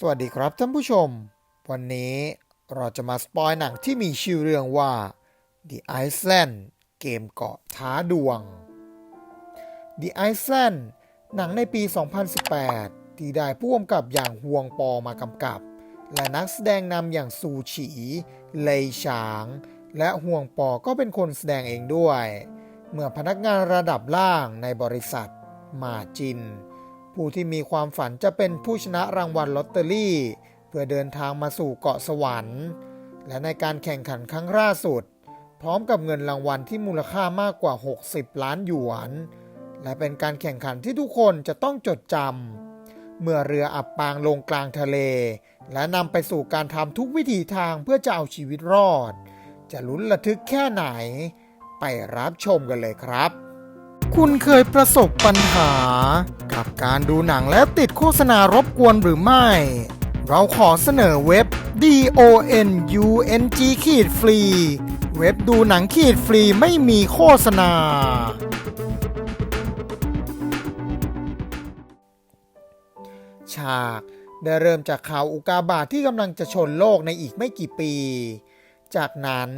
สวัสดีครับท่านผู้ชม วันนี้เราจะมาสปอยหนังที่มีชื่อเรื่องว่า The Iceland เกมเกาะท้าดวง The Iceland หนังในปี 2018 ที่ได้ผู้กำกับอย่างฮวงปอมากำกับ และนักแสดงนำอย่างซูฉี เลยฉาง และฮวงปอก็เป็นคนแสดงเองด้วย เมื่อพนักงานระดับล่างในบริษัท มาจิน ผู้ที่มีความฝันจะเป็นผู้ชนะรางวัลลอตเตอรี่ เพื่อเดินทางมาสู่เกาะสวรรค์ และในการแข่งขันครั้งล่าสุด พร้อมกับเงินรางวัลที่มูลค่ามากกว่า 60 ล้านหยวน และเป็นการแข่งขันที่ทุกคนจะต้องจดจำเมื่อเรืออับปางลงกลางทะเล และนำไปสู่การทำทุกวิถีทางเพื่อจะเอาชีวิตรอด จะลุ้นระทึกแค่ไหน ไปรับชมกันเลยครับ คุณเคยประสบปัญหา กับการดูหนังแล้วติดโฆษณารบกวนหรือไม่ เราขอเสนอเว็บ donung ขีดฟรีเว็บดูหนังขีดฟรีไม่มีโฆษณา ฉากได้เริ่มจากข่าวอุกาบาตทที่กำลังจะชนโลกในอีกไม่กี่ปี จากนั้น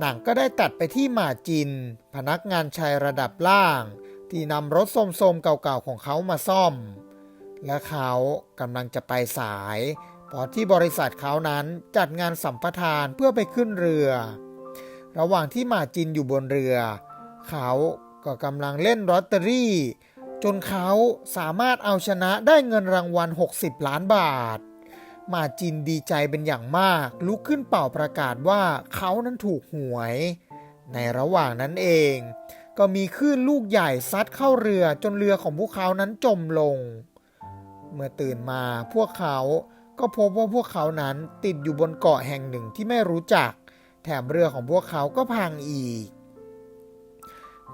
หนังก็ได้ตัดไปที่หมาจิน พนักงานชายระดับล่าง ที่นำรถโสมๆเก่าๆของเขามาซ่อม และเขากำลังจะไปสายเพราะที่บริษัทเขานั้นจัดงานสัมปทานเพื่อไปขึ้นเรือ ระหว่างที่หมาจินอยู่บนเรือ เขาก็กำลังเล่นลอตเตอรี่ จนเขาสามารถเอาชนะได้เงินรางวัล 60 ล้านบาท มาจินดีใจเป็นอย่างมาก ลุกขึ้นเป่าประกาศว่าเขานั้นถูกหวย ในระหว่างนั้นเอง ก็มีคลื่นลูกใหญ่ซัดเข้าเรือจนเรือของพวกเขานั้นจมลง เมื่อตื่นมาพวกเขาก็พบว่าพวกเขานั้นติดอยู่บนเกาะแห่งหนึ่งที่ไม่รู้จัก แถมเรือของพวกเขาก็พังอีก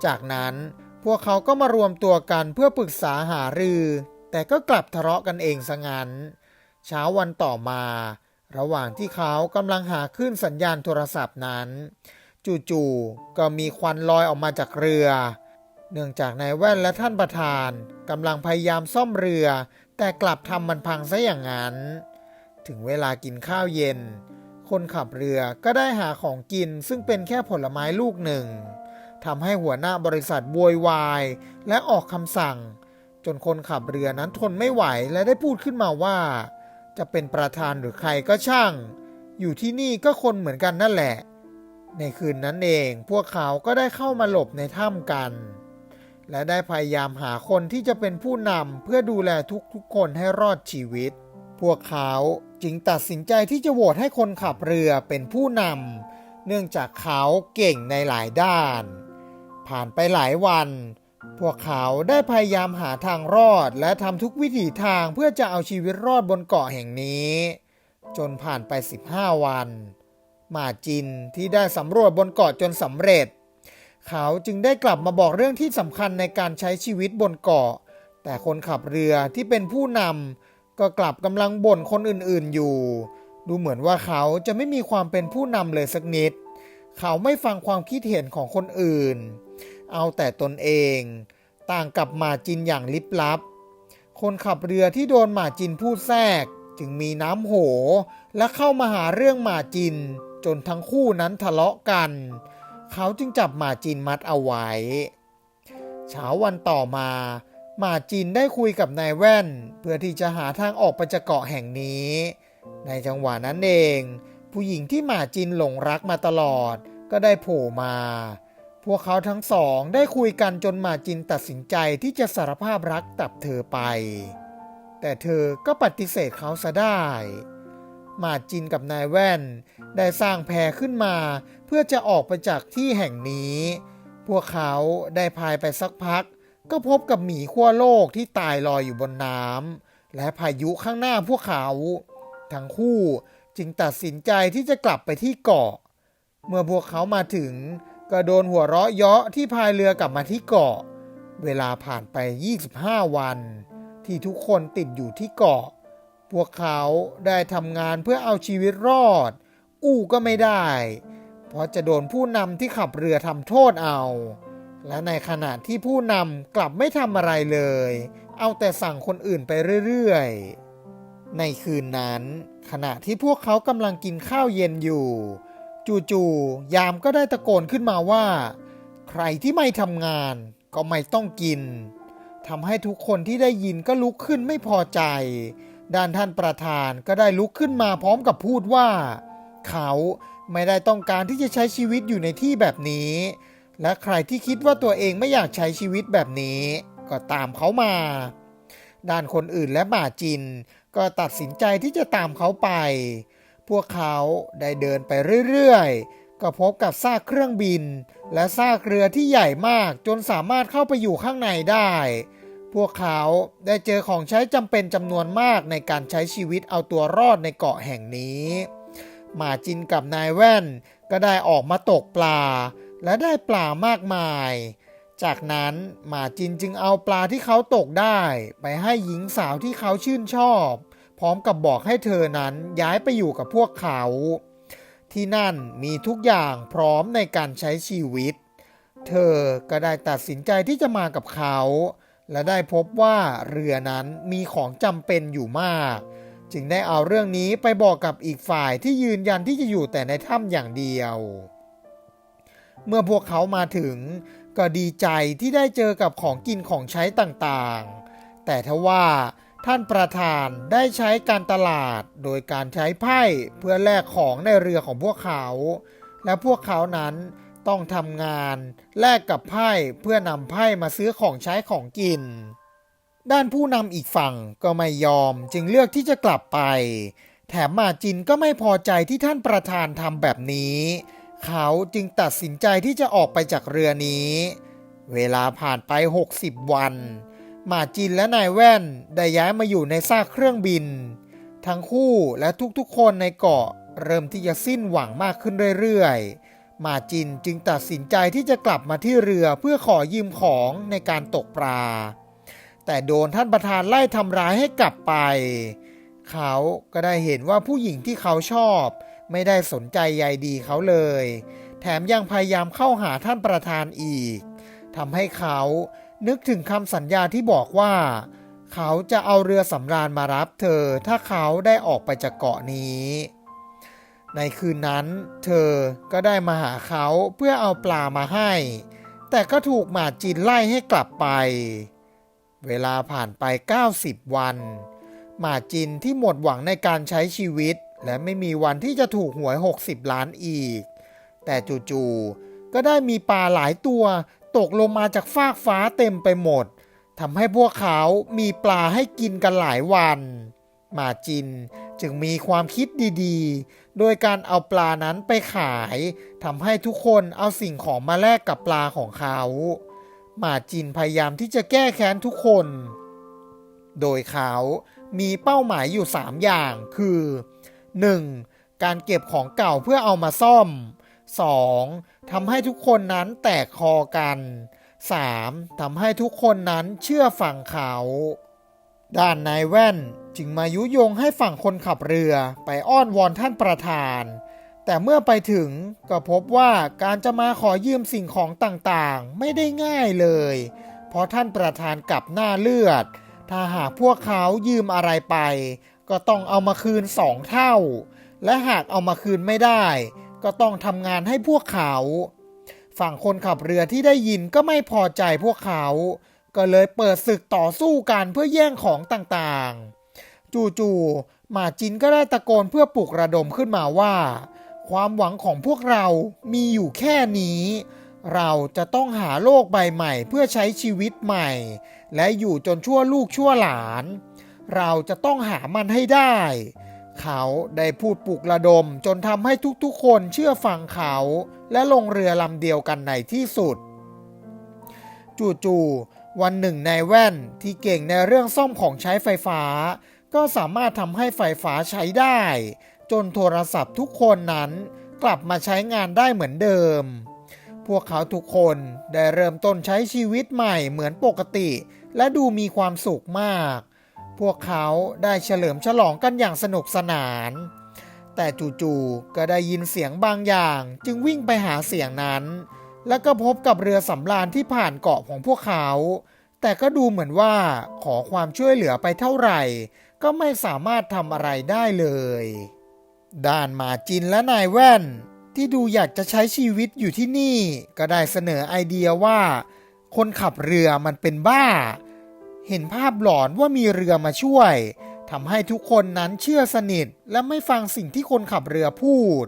จากนั้นพวกเขาก็มารวมตัวกันเพื่อปรึกษาหารือ แต่ก็กลับทะเลาะกันเองซะงั้น เช้าวันต่อมา ระหว่างที่เขากำลังหาขึ้นสัญญาณโทรศัพท์นั้น จู่ๆก็มีควันลอยออกมาจากเรือ เนื่องจากนายแว่นและท่านประธานกำลังพยายามซ่อมเรือ แต่กลับทำมันพังซะอย่างนั้น ถึงเวลากินข้าวเย็น คนขับเรือก็ได้หาของกินซึ่งเป็นแค่ผลไม้ลูกหนึ่งทำให้หัวหน้าบริษัทโวยวาย และออกคำสั่ง จนคนขับเรือนั้นทนไม่ไหวและได้พูดขึ้นมาว่า จะเป็นประธานหรือใครก็ช่าง อยู่ที่นี่ก็คนเหมือนกันนั่นแหละ ในคืนนั้นเองพวกเขาก็ได้เข้ามาหลบในถ้ำกัน และได้พยายามหาคนที่จะเป็นผู้นำเพื่อดูแลทุกๆคนให้รอดชีวิต พวกเขาจึงตัดสินใจที่จะโหวตให้คนขับเรือเป็นผู้นำเนื่องจากเขาเก่งในหลายด้าน ผ่านไปหลายวัน พวกเขาได้พยายามหาทางรอดและทำทุกวิถีทางเพื่อจะเอาชีวิตรอดบนเกาะแห่งนี้ จนผ่านไป 15 วัน มาจินที่ได้สำรวจบนเกาะจนสำเร็จ เขาจึงได้กลับมาบอกเรื่องที่สำคัญในการใช้ชีวิตบนเกาะ แต่คนขับเรือที่เป็นผู้นำก็กลับกำลังบ่นคนอื่นๆอยู่ ดูเหมือนว่าเขาจะไม่มีความเป็นผู้นำเลยสักนิด เขาไม่ฟังความคิดเห็นของคนอื่นเเอาแต่ตนเอง ต่างกับหมาจินอย่างลิบลับ คนขับเรือที่โดนหมาจินพูดแทรก จึงมีน้ำโห และเข้ามาหาเรื่องหมาจิน จนทั้งคู่นั้นทะเลาะกัน เขาจึงจับหมาจินมัดเอาไว้ เช้าวันต่อมาหมาจินได้คุยกับนายแว่น เพื่อที่จะหาทางออกไปจากเกาะแห่งนี้ ในจังหวะนั้นเอง ผู้หญิงที่หมาจินหลงรักมาตลอดก็ได้โผล่มา พวกเขาทั้งสองได้คุยกันจนหมาจินตัดสินใจที่จะสารภาพรักกับเธอไป แต่เธอก็ปฏิเสธเขาซะได้ หมาจินกับนายแว่น ได้สร้างแพขึ้นมา เพื่อจะออกไปจากที่แห่งนี้ พวกเขาได้พายไปสักพัก ก็พบกับหมีขั้วโลกที่ตายลอยอยู่บนน้ำและพายุข้างหน้าพวกเขา ทั้งคู่จึงตัดสินใจที่จะกลับไปที่เกาะ เมื่อพวกเขามาถึง ก็โดนหัวเราะเยาะที่พายเรือกลับมาที่เกาะ เวลาผ่านไป 25 วัน ที่ทุกคนติดอยู่ที่เกาะ พวกเขาได้ทำงานเพื่อเอาชีวิตรอด อู้ก็ไม่ได้ เพราะจะโดนผู้นำที่ขับเรือทำโทษเอา และในขณะที่ผู้นำกลับไม่ทำอะไรเลย เอาแต่สั่งคนอื่นไปเรื่อยๆ ในคืนนั้น ขณะที่พวกเขากำลังกินข้าวเย็นอยู่ จู่ๆยามก็ได้ตะโกนขึ้นมาว่า ใครที่ไม่ทำงานก็ไม่ต้องกินทำให้ทุกคนที่ได้ยินก็ลุกขึ้นไม่พอใจ ด้านท่านประธานก็ได้ลุกขึ้นมาพร้อมกับพูดว่า เขาไม่ได้ต้องการที่จะใช้ชีวิตอยู่ในที่แบบนี้ และใครที่คิดว่าตัวเองไม่อยากใช้ชีวิตแบบนี้ ก็ตามเขามา ด้านคนอื่นและหมาจิน ก็ตัดสินใจที่จะตามเขาไป พวกเขาได้เดินไปเรื่อยๆ ก็พบกับซากเครื่องบิน และซากเรือที่ใหญ่มากจนสามารถเข้าไปอยู่ข้างในได้ พวกเขาได้เจอของใช้จำเป็นจำนวนมากในการใช้ชีวิตเอาตัวรอดในเกาะแห่งนี้หมาจินกับนายแว่นก็ได้ออกมาตกปลา และได้ปลามากมาย จากนั้นหมาจินจึงเอาปลาที่เขาตกได้ ไปให้หญิงสาวที่เขาชื่นชอบ ร้อมกับบอกให้เธอนั้นย้ายไปอยู่กับพวกเขา ที่นั่นมีทุกอย่างพร้อมในการใช้ชีวิต เธอก็ได้ตัดสินใจที่จะมากับเขา และได้พบว่าเรือนั้นมีของจำเป็นอยู่มาก จึงได้เอาเรื่องนี้ไปบอกกับอีกฝ่ายที่ยืนยันที่จะอยู่แต่ในถ้ำอย่างเดียว เมื่อพวกเขามาถึงก็ดีใจที่ได้เจอกับของกินของใช้ต่างๆ แต่ทว่า ท่านประธานได้ใช้การตลาดโดยการใช้ไพ่เพื่อแลกของในเรือของพวกเขา และพวกเขานั้นต้องทำงานแลกกับไพ่เพื่อนำไพ่มาซื้อของใช้ของกิน ด้านผู้นำอีกฝั่งก็ไม่ยอมจึงเลือกที่จะกลับไป แถมมาจินก็ไม่พอใจที่ท่านประธานทำแบบนี้ เขาจึงตัดสินใจที่จะออกไปจากเรือนี้ เวลาผ่านไป 60 วัน หมาจินและนายแว่นได้ย้ายมาอยู่ในซากเครื่องบิน ทั้งคู่และทุกๆคนในเกาะเริ่มที่จะสิ้นหวังมากขึ้นเรื่อยๆ หมาจินจึงตัดสินใจที่จะกลับมาที่เรือเพื่อขอยืมของในการตกปลา แต่โดนท่านประธานไล่ทำร้ายให้กลับไป เขาก็ได้เห็นว่าผู้หญิงที่เขาชอบ ไม่ได้สนใจใยดีเขาเลย แถมยังพยายามเข้าหาท่านประธานอีกทำให้เขา นึกถึงคำสัญญาที่บอกว่า เขาจะเอาเรือสำราญมารับเธอถ้าเขาได้ออกไปจากเกาะนี้ ในคืนนั้น เธอก็ได้มาหาเขาเพื่อเอาปลามาให้ แต่ก็ถูกหมาจินไล่ให้กลับไป เวลาผ่านไป 90 วัน หมาจินที่หมดหวังในการใช้ชีวิต และไม่มีวันที่จะถูกหวย 60 ล้านอีก แต่จู่ๆก็ได้มีปลาหลายตัว ตกลงมาจากฟากฟ้าเต็มไปหมดทำให้พวกเขามีปลาให้กินกันหลายวัน มาจินจึงมีความคิดดีๆ โดยการเอาปลานั้นไปขายทำให้ทุกคนเอาสิ่งของมาแลกกับปลาของเขา มาจินพยายามที่จะแก้แค้นทุกคน โดยเขามีเป้าหมายอยู่ 3 อย่างคือ 1. การเก็บของเก่าเพื่อเอามาซ่อม 2. ทำให้ทุกคนนั้นแตกคอกัน 3. ทำให้ทุกคนนั้นเชื่อฟังเขา ด้านนายแว่นจึงมายุยงให้ฝั่งคนขับเรือไปอ้อนวอนท่านประธาน แต่เมื่อไปถึงก็พบว่าการจะมาขอยืมสิ่งของต่างๆ ไม่ได้ง่ายเลย เพราะท่านประธานกลับหน้าเลือด ถ้าหากพวกเขายืมอะไรไป ก็ต้องเอามาคืนสองเท่า และหากเอามาคืนไม่ได้ ก็ต้องทำงานให้พวกเขา ฝั่งคนขับเรือที่ได้ยินก็ไม่พอใจพวกเขา ก็เลยเปิดศึกต่อสู้กันเพื่อแย่งของต่างๆ จู่ๆหมาจินก็ได้ตะโกนเพื่อปลุกระดมขึ้นมาว่า ความหวังของพวกเรามีอยู่แค่นี้ เราจะต้องหาโลกใบใหม่เพื่อใช้ชีวิตใหม่ และอยู่จนชั่วลูกชั่วหลาน เราจะต้องหามันให้ได้ เขาได้พูดปลุกระดมจนทำให้ทุกๆ คนเชื่อฟังเขา และลงเรือลำเดียวกันในที่สุด จู่ๆวันหนึ่งนายแว่นที่เก่งในเรื่องซ่อมของใช้ไฟฟ้า ก็สามารถทำให้ไฟฟ้าใช้ได้ จนโทรศัพท์ทุกคนนั้นกลับมาใช้งานได้เหมือนเดิม พวกเขาทุกคนได้เริ่มต้นใช้ชีวิตใหม่เหมือนปกติ และดูมีความสุขมาก พวกเขาได้เฉลิมฉลองกันอย่างสนุกสนาน แต่จู่ๆก็ได้ยินเสียงบางอย่างจึงวิ่งไปหาเสียงนั้น แล้วก็พบกับเรือสำราญที่ผ่านเกาะของพวกเขา แต่ก็ดูเหมือนว่าขอความช่วยเหลือไปเท่าไหร่ ก็ไม่สามารถทำอะไรได้เลย ด้านมาจินและนายแว่น ที่ดูอยากจะใช้ชีวิตอยู่ที่นี่ ก็ได้เสนอไอเดียว่า คนขับเรือมันเป็นบ้า เห็นภาพหลอนว่ามีเรือมาช่วยทำให้ทุกคนนั้นเชื่อสนิท และไม่ฟังสิ่งที่คนขับเรือพูด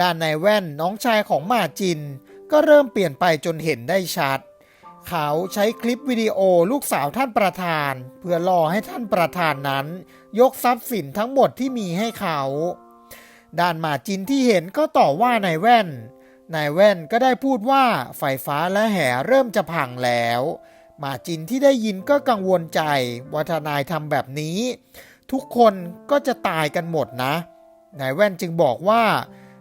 ด้านนายแว่นน้องชายของหมาจิน ก็เริ่มเปลี่ยนไปจนเห็นได้ชัด เขาใช้คลิปวิดีโอลูกสาวท่านประธาน เพื่อรอให้ท่านประธานนั้น ยกทรัพย์สินทั้งหมดที่มีให้เขา ด้านหมาจินที่เห็นก็ต่อว่านายแว่น นายแว่นก็ได้พูดว่าไฟฟ้าและแห่เริ่มจะพังแล้ว มาจินที่ได้ยินก็กังวลใจว่าถ้านายทำแบบนี้ ทุกคนก็จะตายกันหมดนะนายแว่นจึงบอกว่า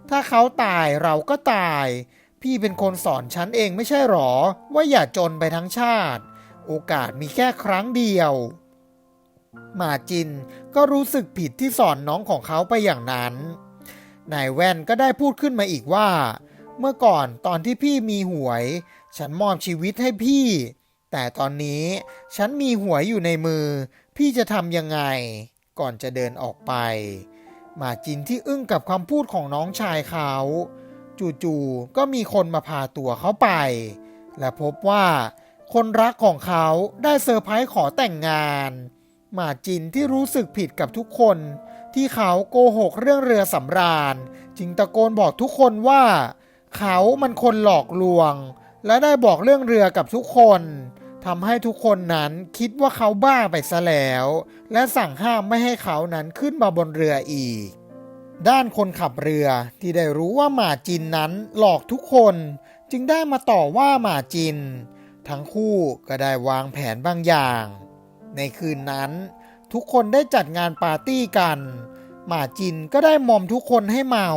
ถ้าเขาตายเราก็ตาย พี่เป็นคนสอนฉันเองไม่ใช่หรอ ว่าอย่าจนไปทั้งชาติ โอกาสมีแค่ครั้งเดียวหมาจินก็รู้สึกผิดที่สอนน้องของเขาไปอย่างนั้นนายแว่นก็ได้พูดขึ้นมาอีกว่า เมื่อก่อนตอนที่พี่มีหวย ฉันมอบชีวิตให้พี่ แต่ตอนนี้ฉันมีหวยอยู่ในมือ พี่จะทำยังไง ก่อนจะเดินออกไป มาจินที่อึ้งกับคำพูดของน้องชายเขา จู่ๆก็มีคนมาพาตัวเขาไป และพบว่าคนรักของเขาได้เซอร์ไพรส์ขอแต่งงาน มาจินที่รู้สึกผิดกับทุกคน ที่เขาโกหกเรื่องเรือสำราญ จึงตะโกนบอกทุกคนว่า เขามันคนหลอกลวง และได้บอกเรื่องเรือกับทุกคนทำให้ทุกคนนั้นคิดว่าเขาบ้าไปซะแล้ว และสั่งห้ามไม่ให้เขานั้นขึ้นมาบนเรืออีก ด้านคนขับเรือที่ได้รู้ว่าหมาจินนั้นหลอกทุกคน จึงได้มาต่อว่าหมาจิน ทั้งคู่ก็ได้วางแผนบางอย่าง ในคืนนั้น ทุกคนได้จัดงานปาร์ตี้กัน หมาจินก็ได้มอมทุกคนให้เมา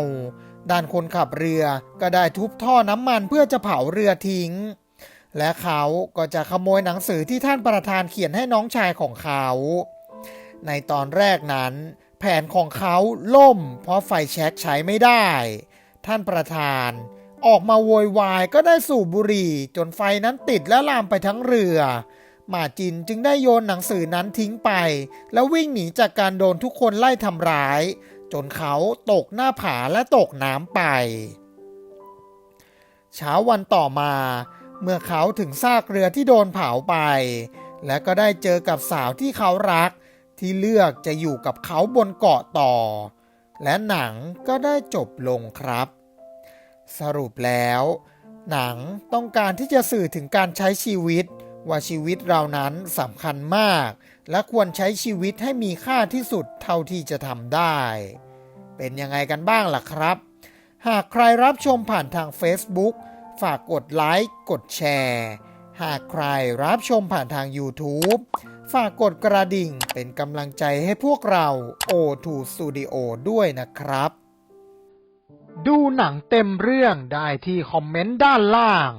ด้านคนขับเรือก็ได้ทุบท่อน้ำมันเพื่อจะเผาเรือทิ้ง และเขาก็จะขโมยหนังสือที่ท่านประธานเขียนให้น้องชายของเขา ในตอนแรกนั้น แผนของเขาล่ม เพราะไฟแช็กใช้ไม่ได้ ท่านประธานออกมาโวยวายก็ได้สูบบุหรี่ จนไฟนั้นติดและลามไปทั้งเรือหมาจินจึงได้โยนหนังสือนั้นทิ้งไป แล้ววิ่งหนีจากการโดนทุกคนไล่ทำร้าย จนเขาตกหน้าผาและตกน้ำไป เช้าวันต่อมา เมื่อเขาถึงซากเรือที่โดนเผาไป และก็ได้เจอกับสาวที่เขารัก ที่เลือกจะอยู่กับเขาบนเกาะต่อ และหนังก็ได้จบลงครับ สรุปแล้ว หนังต้องการที่จะสื่อถึงการใช้ชีวิต ว่าชีวิตเรานั้นสำคัญมาก และควรใช้ชีวิตให้มีค่าที่สุดเท่าที่จะทำได้ เป็นยังไงกันบ้างล่ะครับ หากใครรับชมผ่านทาง Facebook ฝากกดไลค์กดแชร์ หากใครรับชมผ่านทาง YouTube ฝากกดกระดิ่งเป็นกำลังใจให้พวกเรา O2 Studio ด้วยนะครับ ดูหนังเต็มเรื่องได้ที่คอมเมนต์ด้านล่าง